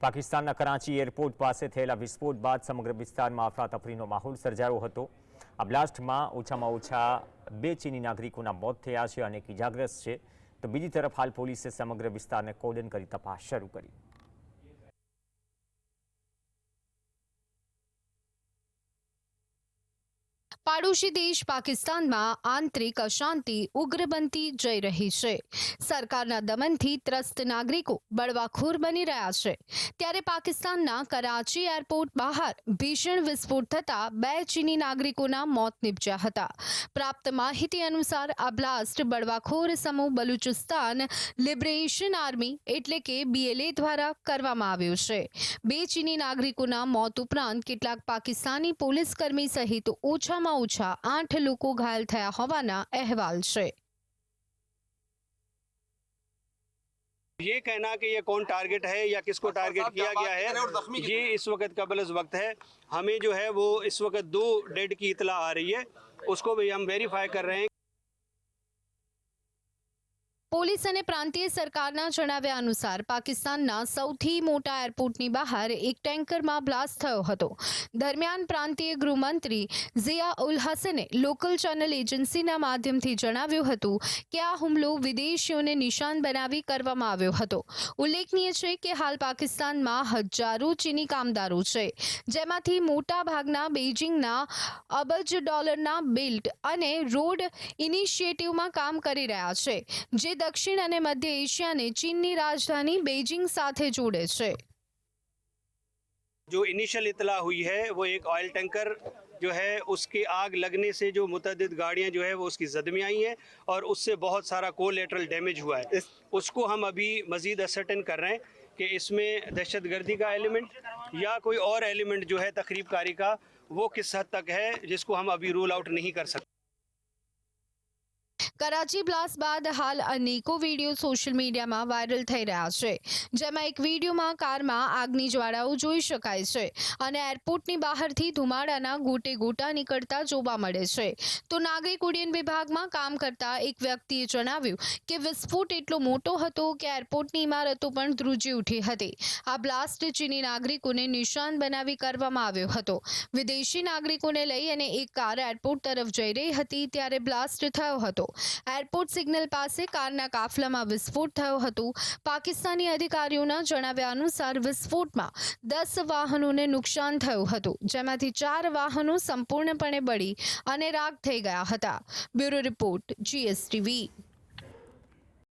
પાકિસ્તાનના કરાંચી એરપોર્ટ પાસે થયેલા વિસ્ફોટ બાદ સમગ્ર વિસ્તારમાં અફરાતફરીનો માહોલ સર્જાયો હતો. આ બ્લાસ્ટમાં ઓછામાં ઓછા બે ચીની નાગરિકોના મોત થયા છે અને ઇજાગ્રસ્ત છે. તો બીજી તરફ હાલ પોલીસે સમગ્ર વિસ્તારને કોર્ડન કરી તપાસ શરૂ કરી. પાડોશી દેશ પાકિસ્તાનમાં આંતરિક અશાંતિ ઉગ્ર બનતી જઈ રહી છે. સરકારના દમનથી ત્રસ્ત નાગરિકો બળવાખોર બની રહ્યા છે. ત્યારે પાકિસ્તાનના કરાચી એરપોર્ટ બહાર ભીષણ વિસ્ફોટ થતા બે ચીની નાગરિકોના મોત નીપજ્યા હતા. પ્રાપ્ત માહિતી અનુસાર આ બ્લાસ્ટ બળવાખોર સમૂહ બલુચિસ્તાન લિબરેશન આર્મી એટલે કે બીએલએ દ્વારા કરવામાં આવ્યો છે. બે ચીની નાગરિકોના મોત ઉપરાંત કેટલાક પાકિસ્તાની પોલીસ કર્મી સહિત ઓછામાં ઓછા આઠ લોકો ઘાયલ થયા હોવાના અહેવાલ છે ये कहना कि ये कौन टारगेट है या किसको टारगेट किया गया है ये इस वक्त का बलस वक्त है हमें जो है वो इस वक्त दो डेड की इतला आ रही है उसको भी हम वेरीफाई कर रहे हैं પોલીસ અને પ્રાંતીય સરકારના જણાવ્યા અનુસાર પાકિસ્તાનના સૌથી મોટા એરપોર્ટની બહાર એક ટેન્કરમાં બ્લાસ્ટ થયો હતો. દરમિયાન પ્રાંતીય ગૃહમંત્રી ઝિયા ઉલ હસને લોકલ ચેનલ એજન્સીના માધ્યમથી જણાવ્યું હતું કે આ હુમલો વિદેશીઓને નિશાન બનાવી કરવામાં આવ્યો હતો. ઉલ્લેખનીય છે કે હાલ પાકિસ્તાનમાં હજારો ચીની કામદારો છે, જેમાંથી મોટાભાગના બેઇજિંગના અબજ ડોલરના બિલ્ટ અને રોડ ઇનિશિયેટિવમાં કામ કરી રહ્યા છે, જે દક્ષિણ અને મધ્ય એશિયાને ચીનની રાજધાની બેઇજિંગ સાથે જોડે છે जो इनिशियल इतला हुई है वो एक ऑयल टैंकर जो है उसकी आग लगने से जो मुतद गाड़ियाँ जो है वो उसकी जद में आई हैं और उससे बहुत सारा कोलेटरल डैमेज हुआ है इस, उसको हम अभी मज़ीद असर्टन कर रहे हैं कि इसमें दहशत गर्दी का एलिमेंट या कोई और एलिमेंट जो है तकरीब कारी का वो किस हद तक है जिसको हम अभी रूल आउट नहीं कर सकते કરાચી બ્લાસ્ટ બાદ હાલ અનેકો વીડિયો સોશિયલ મીડિયામાં વાયરલ થઈ રહ્યા છે. જેમાં એક વિડીયોમાં કારમાં આગની જ્વાળાઓ જોઈ શકાય છે અને એરપોર્ટની બહારથી ધુમાડાના ગોટે ગોટા નીકળતા જોવા મળે છે. તો નાગરિક ઉડ્ડયન વિભાગમાં કામ કરતા એક વ્યક્તિએ જણાવ્યું કે વિસ્ફોટ એટલો મોટો હતો કે એરપોર્ટની ઇમારતો પણ ધ્રુજી ઉઠી હતી. આ બ્લાસ્ટ ચીની નાગરિકોને નિશાન બનાવી કરવામાં આવ્યો હતો. વિદેશી નાગરિકોને લઈ અને એક કાર એરપોર્ટ તરફ જઈ રહી હતી ત્યારે બ્લાસ્ટ થયો હતો. એરપોર્ટ સિગ્નલ પાસે કારના કાફલામાં વિસ્ફોટ થયો હતો. પાકિસ્તાની અધિકારીઓના જણાવ્યા અનુસાર વિસ્ફોટમાં દસ વાહનોને નુકસાન થયું હતું. જેમાંથી ચાર વાહનો સંપૂર્ણપણે બળી અને રાખ થઈ ગયા હતા. Bureau report, GSTV.